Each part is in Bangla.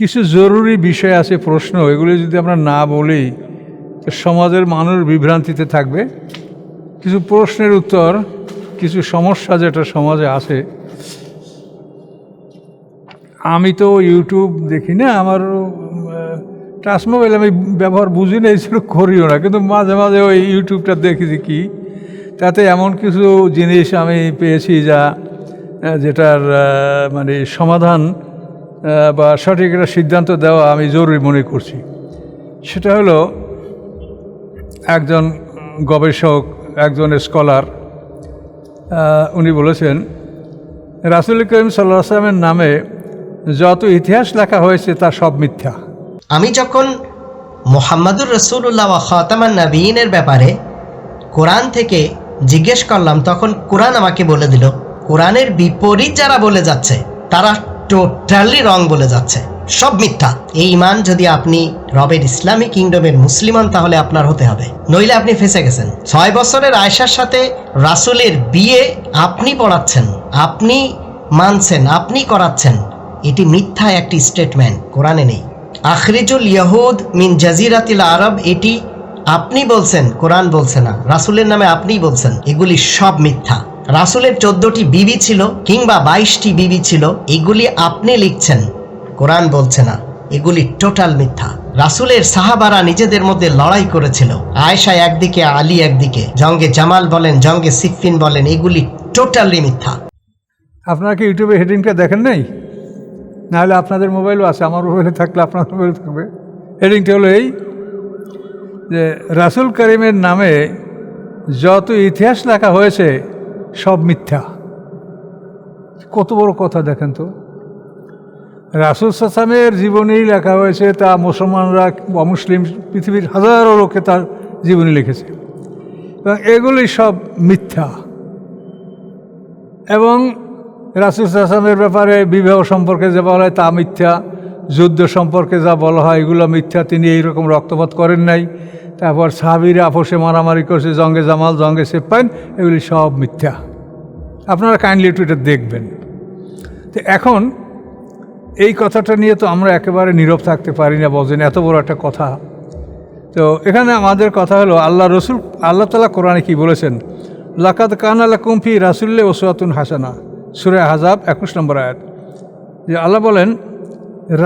কিছু জরুরি বিষয় আছে, প্রশ্ন, এগুলি যদি আমরা না বলি, তো সমাজের মানুষ বিভ্রান্তিতে থাকবে। কিছু প্রশ্নের উত্তর, কিছু সমস্যা যেটা সমাজে আছে। আমি তো ইউটিউব দেখি না, আমার টাচ মোবাইল আমি ব্যবহার বুঝি না জন্য করিও না। কিন্তু মাঝে মাঝে ওই ইউটিউবটা দেখি যে কি, তাতে এমন কিছু জিনিস আমি পেয়েছি যা যেটার মানে সমাধান বা সঠিক একটা সিদ্ধান্ত দেওয়া আমি জরুরি মনে করছি। সেটা হলো, একজন গবেষক, একজন স্কলার উনি বলেছেন, রাসুল করিম সাল্লাহ নামে যত ইতিহাস লেখা হয়েছে তা সব মিথ্যা। আমি যখন মোহাম্মদুর রসুল্লাহ খাতামান নবীনের ব্যাপারে কোরআন থেকে জিজ্ঞেস করলাম, তখন কোরআন আমাকে বলে দিল, কোরআনের বিপরীত যারা বলে যাচ্ছে, তারা টোটালি রং বলে যাচ্ছে। সব মিথ্যা। এই ইমান যদি আপনি রবের ইসলামী কিংডমের মুসলিম হন, তাহলে আপনার হতে হবে। নইলে আপনি ফেসে গেছেন। ছয় বছরের আয়সার সাথে রাসুলের বিয়ে আপনি পড়াচ্ছেন, আপনি মানছেন, আপনি করাচ্ছেন। এটি মিথ্যা একটি স্টেটমেন্ট কোরআনে নেই। আখরিজুল ইয়াহুদ মিন জাজিরাতিল আরব, এটি আপনি বলছেন, কোরআন বলছে না, রাসুলের নামে আপনিই বলছেন। এগুলি সব মিথ্যা। রাসুলের চোদ্দটি বিবি ছিল কিংবা বাইশটি বিবি ছিল, এগুলি আপনি লিখছেন। কোরআন বলছে না, এগুলি টোটাল মিথ্যা। রাসুলের সাহাবারা নিজেদের মধ্যে লড়াই করেছিল। আয়েশা একদিকে, আলী একদিকে, জঙ্গে জামাল বলেন, জঙ্গে সিফিন বলেন, এগুলি টোটালি মিথ্যা। আপনারা কি ইউটিউবে হেডিংটা দেখেন নাই? নাহলে আপনাদের মোবাইলও আছে, আমার মোবাইলে থাকলে আপনার মোবাইল থাকবে। হেডিংটা হলো এই, যে রাসুল করিমের নামে যত ইতিহাস লেখা হয়েছে সব মিথ্যা। কত বড় কথা দেখেন তো। রাসুল সাসামের জীবনী লেখা হয়েছে, তা মুসলমানরা অমুসলিম পৃথিবীর হাজারো লোকে তার জীবনী লিখেছে। এবং এগুলি সব মিথ্যা। এবং রাসুল আসলামের ব্যাপারে বিবাহ সম্পর্কে যা বলা হয় তা মিথ্যা, যুদ্ধ সম্পর্কে যা বলা হয় এগুলো মিথ্যা, তিনি এইরকম রক্তপাত করেন নাই। তারপর সাহাবিরা আপোষে মারামারি করছে, জঙ্গে জামাল, জঙ্গে সেপাইন এগুলি সব মিথ্যা। আপনারা কাইন্ডলি একটু এটা দেখবেন। তো এখন এই কথাটা নিয়ে তো আমরা একেবারে নীরব থাকতে পারি না বোঝেন এত বড় একটা কথা। তো এখানে আমাদের কথা হলো, আল্লাহ রসুল, আল্লাহ তালা কোরআনে কি বলেছেন? লাকাত কান আল্লাহ কুমফি রাসুল্লে ওসুয়াতুন হাসানা, সুরে হাজাব একুশ নম্বর আয়াত। যে আল্লাহ বলেন,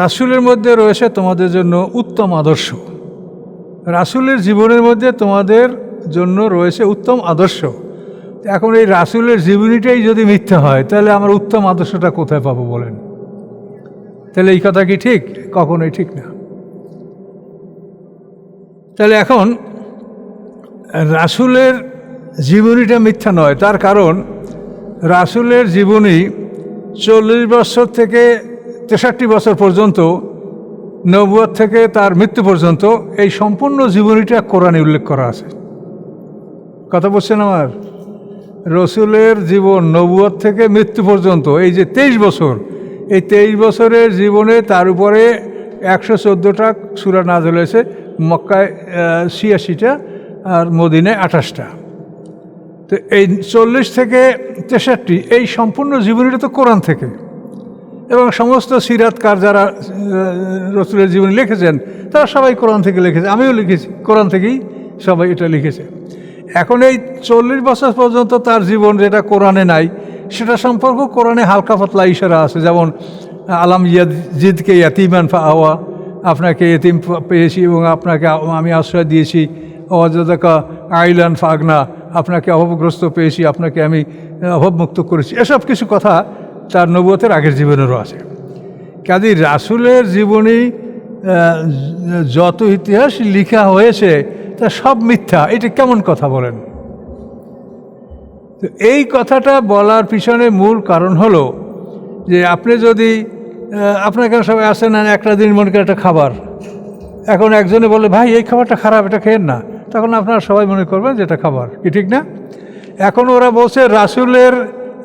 রাসুলের মধ্যে রয়েছে তোমাদের জন্য উত্তম আদর্শ। রাসুলের জীবনের মধ্যে তোমাদের জন্য রয়েছে উত্তম আদর্শ। এখন এই রাসুলের জীবনীটাই যদি মিথ্যা হয়, তাহলে আমার উত্তম আদর্শটা কোথায় পাবো বলেন? তাহলে এই কথা কি ঠিক? কখনোই ঠিক না। তাহলে এখন রাসুলের জীবনীটা মিথ্যা নয়, তার কারণ রাসুলের জীবনী চল্লিশ বছর থেকে তেষট্টি বছর পর্যন্ত নবুয়ার থেকে তার মৃত্যু পর্যন্ত এই সম্পূর্ণ জীবনীটা কোরআনে উল্লেখ করা আছে। কথা বলছেন আমার? রসুলের জীবন নবুয়ার থেকে মৃত্যু পর্যন্ত, এই যে তেইশ বছর, এই তেইশ বছরের জীবনে তার উপরে একশো চোদ্দোটা সুরা নাজ হয়েছে, মক্কায় ছিয়াশিটা আর মদিনায় আঠাশটা। তো এই চল্লিশ থেকে তেষট্টি, এই সম্পূর্ণ জীবনীটা তো কোরআন থেকে। এবং সমস্ত সিরাতকার যারা রসুলের জীবনী লিখেছেন, তারা সবাই কোরআন থেকে লিখেছে। আমিও লিখেছি। কোরআন থেকেই সবাই এটা লিখেছে। এখন এই চল্লিশ বছর পর্যন্ত তার জীবন যেটা কোরআনে নাই, সেটা সম্পর্ক কোরআনে হালকা পাতলা ইশারা আছে। যেমন, আলাম ইয়াদ জিদকে ইয়াতিমান আওয়া আপনাকে এতিম পেয়েছি এবং আপনাকে আমি আশ্রয় দিয়েছি। অজাদাকা আইলান ফাগনা, আপনাকে অভাবগ্রস্ত পেয়েছি, আপনাকে আমি অভাবমুক্ত করেছি। এসব কিছু কথা তার নবুয়তের আগের জীবনেরও আছে। কাজী রাসুলের জীবনী যত ইতিহাস লিখা হয়েছে, তা সব মিথ্যা। এটা কেমন কথা বলেন? তো এই কথাটা বলার পিছনে মূল কারণ হলো যে আপনি যদি আপনার কাছে সবাই আসেন, না, একটা দিন মনে করেন একটা খাবার। এখন একজনে বলে ভাই, এই খাবারটা খারাপ, এটা খেয়েন না। তখন আপনারা সবাই মনে করবেন যে এটা খাবার। কি ঠিক না? এখন ওরা বলছে রাসুলের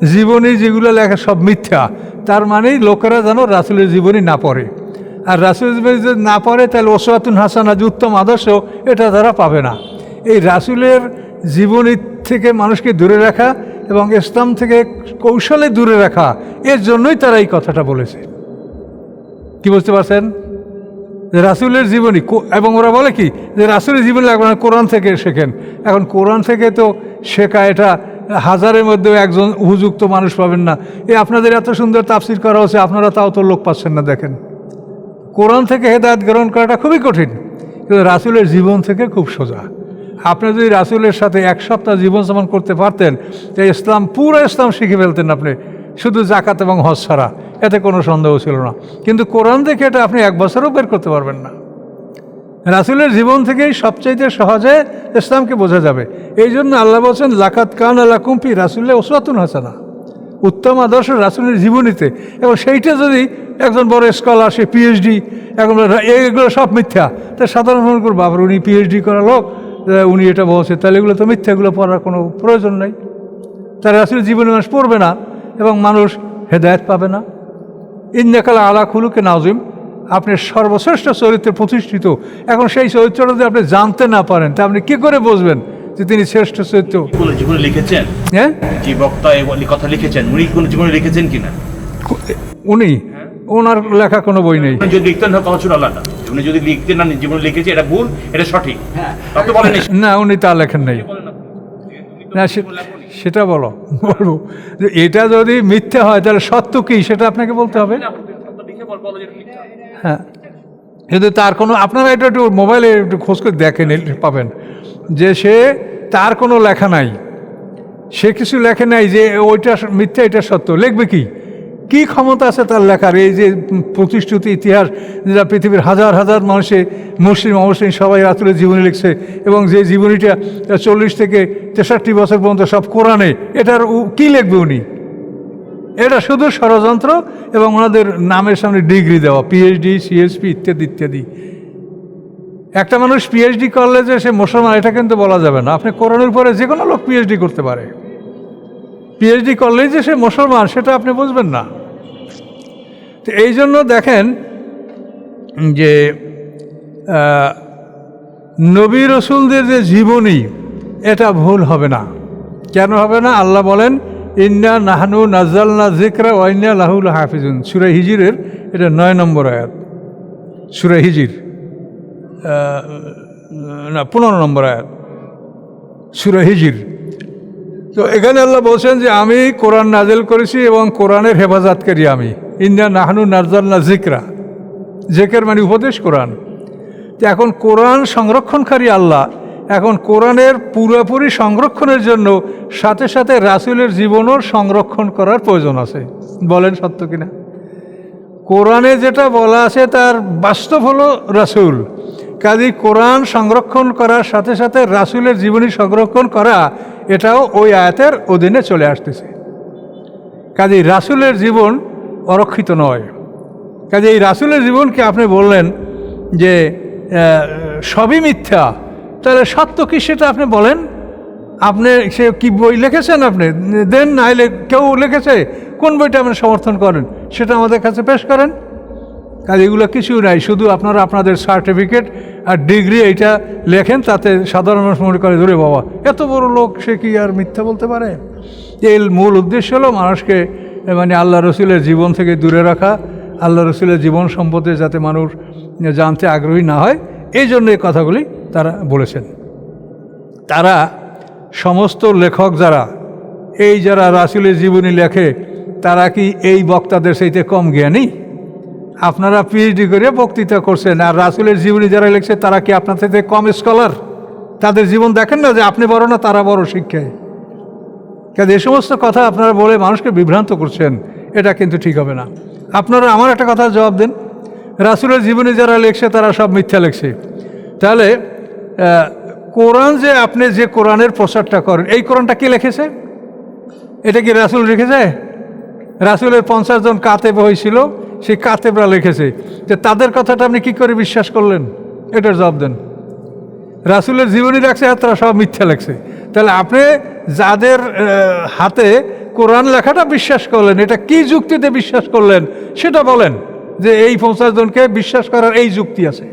জীবনী যেগুলো লেখা সব মিথ্যা, তার মানেই লোকেরা যেন রাসুলের জীবনী না পড়ে। আর রাসুলের জীবনী যদি না পড়ে, তাহলে ওসওয়াতুন হাসানা যে উত্তম আদর্শ এটা তারা পাবে না। এই রাসুলের জীবনী থেকে মানুষকে দূরে রাখা এবং ইসলাম থেকে কৌশলে দূরে রাখা, এর জন্যই তারা এই কথাটা বলেছে। কি বুঝতে পারছেন? যে রাসুলের জীবনী এবং ওরা বলে কি? যে রাসুলের জীবনী লাগবে না, কোরআন থেকে শেখেন। এখন কোরআন থেকে তো শেখা এটা হাজারের মধ্যেও একজন উপযুক্ত মানুষ পাবেন না। এই আপনাদের এত সুন্দর তাফসির করা হচ্ছে, আপনারা তাও তো লোক পাচ্ছেন না দেখেন। কোরআন থেকে হেদায়ত গ্রহণ করাটা খুবই কঠিন, কিন্তু রাসুলের জীবন থেকে খুব সোজা। আপনি যদি রাসুলের সাথে এক সপ্তাহ জীবন সমান করতে পারতেন তো ইসলাম, পুরো ইসলাম শিখে ফেলতেন আপনি, শুধু জাকাত এবং হজ ছাড়া, এতে কোনো সন্দেহ ছিল না। কিন্তু কোরআন থেকে এটা আপনি এক বছরও বের করতে পারবেন না। রাসুলের জীবন থেকেই সবচাইতে সহজে ইসলামকে বোঝা যাবে। এই জন্য আল্লাহ বলছেন লাকাত কান আল্লাহ কুম্পি রাসুল্লাহ ওসরাতুন হাসানা। উত্তম আদর্শ রাসুলের জীবনীতে। এবং সেইটা যদি একজন বড় স্কলার সে পিএইচডি এখন এগুলো সব মিথ্যা। তা সাধারণ মানুষ করব আবার উনি পিএইচডি করা লোক উনি এটা বলছে। তাহলে এগুলো তো মিথ্যা, এগুলো পড়ার কোনো প্রয়োজন নেই। তারা রাসুলের জীবনে মানুষ পড়বে না, এবং মানুষ হেদায়ত পাবে না। ইন্দাকাল আলা খুলুকে নাজিম আপনি সর্বশ্রেষ্ঠ চরিত্রে প্রতিষ্ঠিত। এখন সেই চরিত্রটা যদি আপনি জানতে না পারেন, তা আপনি কী করে বুঝবেন? যে তিনি শ্রেষ্ঠ চরিত্র কোনো জীবনে লিখেছেন? হ্যাঁ? যে বক্তা এই কথা লিখেছেন উনি কোনো জীবনে লিখেছেন কিনা? উনি? ওনার লেখা কোনো বই নেই। যদি লিখতেন না তখন আলাদা। উনি যদি লিখতেন না জীবনে লিখেছে এটা ভুল এটা সঠিক। তা বলেন না। উনি তা লেখেন নাই। না। সেটা বলো বলব যে এটা যদি মিথ্যে হয় তাহলে সত্য কি? সেটা আপনাকে বলতে হবে। হ্যাঁ। কিন্তু তার কোনো আপনারা এটা একটু মোবাইলে একটু খোঁজ করে দেখেন পাবেন। যে সে তার কোনো লেখা নাই। সে কিছু লেখে নাই যে ওইটা মিথ্যা, এটা সত্য। লিখবে কি? কি ক্ষমতা আছে তার লেখার? এই যে প্রতিশ্রুতি ইতিহাস, যেটা পৃথিবীর হাজার হাজার মানুষে মুসলিম, অমুসলিম সবাই রাত্রে জীবনী লিখছে এবং যে জীবনীটা চল্লিশ থেকে তেষট্টি বছর পর্যন্ত সব কোরআনে, এটার কি লিখবে উনি? এটা শুধু ষড়যন্ত্র এবং ওনাদের নামের সামনে ডিগ্রি দেওয়া পিএইচডি সিএসপি ইত্যাদি ইত্যাদি। একটা মানুষ পিএইচডি করলে যে সে মুসলমান, এটা কিন্তু বলা যাবে না। আপনি কোরআনের পরে যে কোনো লোক পিএইচডি করতে পারে। পিএইচডি করলেই যে সে মুসলমান, সেটা আপনি বুঝবেন না। তো এই জন্য দেখেন যে নবী রসুলদের যে জীবনী, এটা ভুল হবে না। কেন হবে না? আল্লাহ বলেন, ইন্না নাহানু নাজালনা জিকরা ওয়াইন্না লাহুল হাফিজুন। সুরা হিজিরের, এটা নয় নম্বর আয়াত। সুরা হিজির। না, পনেরো নম্বর আয়াত, সুরা হিজির। তো এখানে আল্লাহ বলছেন যে, আমি কোরআন নাজেল করেছি এবং কোরআনের হেফাজতকারী আমি। ইন্না নাহানু নাজালনা জিকরা জেকের মানে উপদেশ কোরআন। তো এখন কোরআন সংরক্ষণকারী আল্লাহ। এখন কোরআনের পুরোপুরি সংরক্ষণের জন্য সাথে সাথে রাসুলের জীবনও সংরক্ষণ করার প্রয়োজন আছে। বলেন সত্য কিনা? কোরআনে যেটা বলা আছে তার বাস্তব হলো রাসুল। কাজী কোরআন সংরক্ষণ করার সাথে সাথে রাসুলের জীবনী সংরক্ষণ করা, এটাও ওই আয়াতের অধীনে চলে আসতেছে। কাজী রাসুলের জীবন অরক্ষিত নয়। কাজে এই রাসুলের জীবনকে আপনি বললেন যে সবই মিথ্যা, তাহলে সত্য কি সেটা আপনি বলেন? আপনি সে কি বই লিখেছেন আপনি? দেন নাইলে কেউ লিখেছে, কোন বইটা আপনি সমর্থন করেন? সেটা আমাদের কাছে পেশ করেন। কাজে এগুলো কিছু নাই, শুধু আপনারা আপনাদের সার্টিফিকেট আর ডিগ্রি এইটা লেখেন, তাতে সাধারণ মানুষ মনে করে ধরে বাবা, এত বড় লোক, সে কি আর মিথ্যা বলতে পারে? এর মূল উদ্দেশ্য হলো মানুষকে মানে আল্লাহ রসুলের জীবন থেকে দূরে রাখা, আল্লাহ রসুলের জীবন সম্পদে যাতে মানুষ জানতে আগ্রহী না হয়, এই জন্য এই কথাগুলি তারা বলেছেন। তারা সমস্ত লেখক যারা, এই যারা রাসুলের জীবনী লেখে, তারা কি এই বক্তাদের সেইতে কম জ্ঞানী? আপনারা পিএইচডি করে বক্তৃতা করছেন, আর রাসুলের জীবনী যারা লিখছে, তারা কি আপনার থেকে কম স্কলার তাদের জীবন দেখেন না যে আপনি বড় না, তারা বড় শিক্ষায়। কাজে এই সমস্ত কথা আপনারা বলে মানুষকে বিভ্রান্ত করছেন, এটা কিন্তু ঠিক হবে না। আপনারা আমার একটা কথা জবাব দেন। রাসুলের জীবনী যারা লিখছে, তারা সব মিথ্যা লিখছে। তাহলে কোরআন যে আপনি যে কোরআনের প্রচারটা করেন, এই কোরআনটা কে লিখেছে? এটা কি রাসুল লিখেছে? রাসুলের পঞ্চাশ জন কাতেব হয়েছিল, সেই কাতেবরা লিখেছে যে তাদের কথাটা আপনি কি করে বিশ্বাস করলেন? এটার জবাব দেন। রাসুলের জীবনী রাখছে আর তারা সব মিথ্যা লেখছে। তাহলে আপনি যাদের হাতে কোরআন লেখাটা বিশ্বাস করলেন, এটা কি যুক্তিতে বিশ্বাস করলেন, সেটা বলেন যে এই পঞ্চাশ জনকে বিশ্বাস করার এই যুক্তি আছে।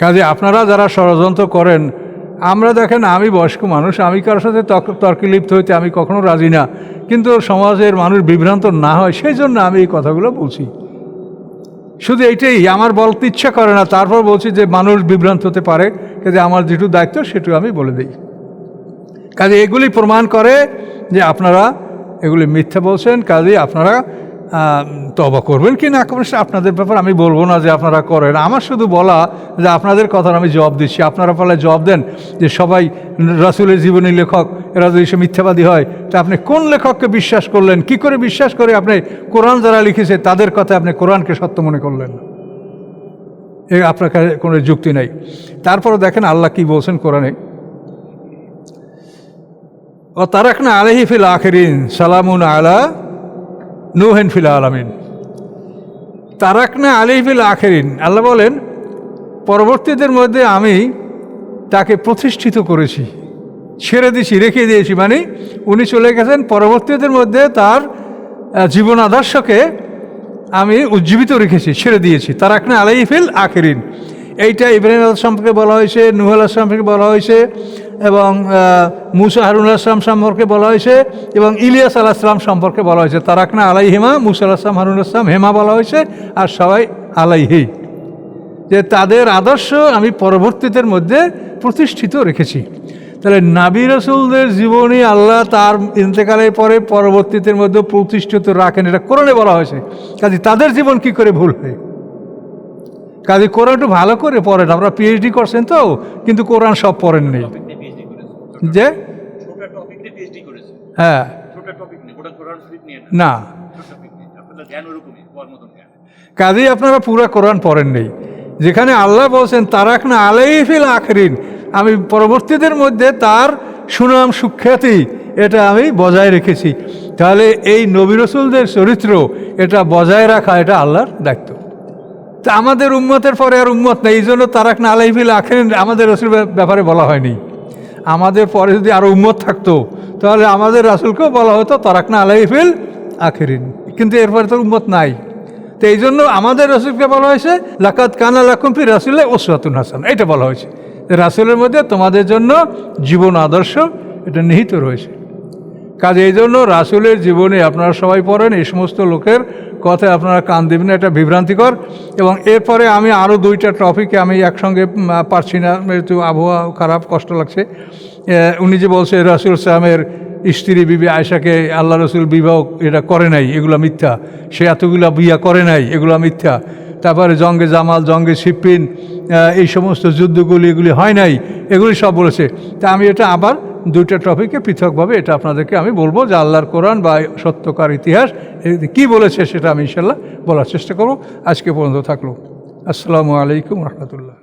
কাজে আপনারা যারা ষড়যন্ত্র করেন, আমরা দেখেন আমি বয়স্ক মানুষ, আমি কারোর সাথে তর্ক- লিপ্ত হইতে আমি কখনো রাজি না। কিন্তু সমাজের মানুষ বিভ্রান্ত না হয়, সেই জন্য আমি এই কথাগুলো বলছি। শুধু এইটাই, আমার বলতে ইচ্ছা করে না, তারপর বলছি যে মানুষ বিভ্রান্ত হতে পারে, কাজে আমার যেটু দায়িত্ব, সেটু আমি বলে দিই। কাজে এগুলি প্রমাণ করে যে আপনারা এগুলি মিথ্যা বলছেন, কাজে আপনারা তবা করবেন কি না করবেন আপনাদের ব্যাপার, আমি বলব না যে আপনারা করেন। আমার শুধু বলা যে আপনাদের কথার আমি জবাব দিচ্ছি। আপনারা ফলে জবাব দেন যে সবাই রাসুলের জীবনী লেখক, এরা যদি সে মিথ্যাবাদী হয়, তা আপনি কোন লেখককে বিশ্বাস করলেন? কি করে বিশ্বাস করে আপনি কোরআন যারা লিখেছে, তাদের কথা আপনি কোরআনকে সত্য মনে করলেন এ আপনার কাছে কোনো যুক্তি নেই। তারপরে দেখেন আল্লাহ কি বলছেন কোরআনে? ও তারাকনা আলহি ফিল আখরিন সালামুন আলা নুহেন ফিল আলামিন। তারাকনা আলহি ফিল আখরিন। আল্লাহ বলেন, পরবর্তীদের মধ্যে আমি তাকে প্রতিষ্ঠিত করেছি, ছেড়ে দিয়েছি, রেখে দিয়েছি। মানে উনি চলে গেছেন, পরবর্তীদের মধ্যে তার জীবন আদর্শকে আমি উজ্জীবিত রেখেছি, ছেড়ে দিয়েছি। তারাকনা আলাই ফিল আখেরিন। এইটা ইব্রাহিম আল সম্পর্কে বলা হয়েছে, নুহ আল সম্পর্কে বলা হয়েছে এবং মুসা হারুন আসলাম সম্পর্কে বলা হয়েছে এবং ইলিয়াস আল আসলাম সম্পর্কে বলা হয়েছে। তারাকনা আলাই হেমা মুসা আল আসলাম হারুন আসলাম হেমা বলা হয়েছে আর সবাই আলাইহি। যে তাদের আদর্শ আমি পরবর্তীদের মধ্যে প্রতিষ্ঠিত রেখেছি। তাহলে নাবি রসুলদের জীবনী আল্লাহ তার ইন্তেকালের পরে পরবর্তীদের মধ্যে প্রতিষ্ঠিত রাখেন, এটা কোরআনে বলা হয়েছে। কাজে তাদের জীবন কি করে ভুল হয়? কাজে কোরআন একটু ভালো করে পড়েন আপনারা পিএইচডি করছেন তো কিন্তু কোরআন সব পড়েন নেই যে? হ্যাঁ। না? কাজেই আপনারা পুরো কোরআন পড়েন নেই যেখানে আল্লাহ বলছেন তারাক না আলাইফিল আখরিন। আমি পরবর্তীদের মধ্যে তার সুনাম সুখ্যাতি এটা আমি বজায় রেখেছি। তাহলে এই নবী রসুলদের চরিত্র এটা বজায় রাখা এটা আল্লাহর দায়িত্ব। তা আমাদের উম্মতের পরে আর উম্মত নেই এই জন্য তারাক না আলাইফিল আখরিন আমাদের রসুল ব্যাপারে বলা হয়নি। আমাদের পরে যদি আরও উম্মত থাকতো, তাহলে আমাদের রাসুলকেও বলা হতো তারাক না আলাইফিল আখরিন। কিন্তু এরপরে তো উম্মত নাই। তো এই জন্য আমাদের রসুলকে বলা হয়েছে লাকাত কানা লাকুমফি রাসুল্লাহ ওসরাতুন হাসান। এটা বলা হয়েছে। রাসুলের মধ্যে তোমাদের জন্য জীবন আদর্শ এটা নিহিত রয়েছে। কাজে এই জন্য রাসুলের জীবনে আপনারা সবাই পড়েন, এই সমস্ত লোকের কথায় আপনারা কান দেবেন এটা বিভ্রান্তিকর। এবং এরপরে আমি আরও দুইটা টপিকে আমি একসঙ্গে পারছি না একটু আবহাওয়া খারাপ কষ্ট লাগছে। উনি যে বলছে রাসুল সালামের স্ত্রী বিবি আয়সাকে আল্লাহ রসুল বিবাহ এটা করে নাই এগুলো মিথ্যা। সে এতগুলা বিয়া করে নাই এগুলো মিথ্যা। তারপরে জঙ্গে জামাল জঙ্গে সিপ্পিন আহ, এই সমস্ত যুদ্ধগুলি এগুলি হয় নাই এগুলি সব বলেছে। তা আমি এটা আবার দুইটা টপিকে পৃথকভাবে এটা আপনাদেরকে আমি বলব যে আল্লাহর কোরআন বা সত্যকার ইতিহাস কি বলেছে সেটা আমি ইনশাল্লাহ বলার চেষ্টা করব। আজকে পর্যন্ত থাকল। আসসালামু আলাইকুম রহমতুল্লাহ।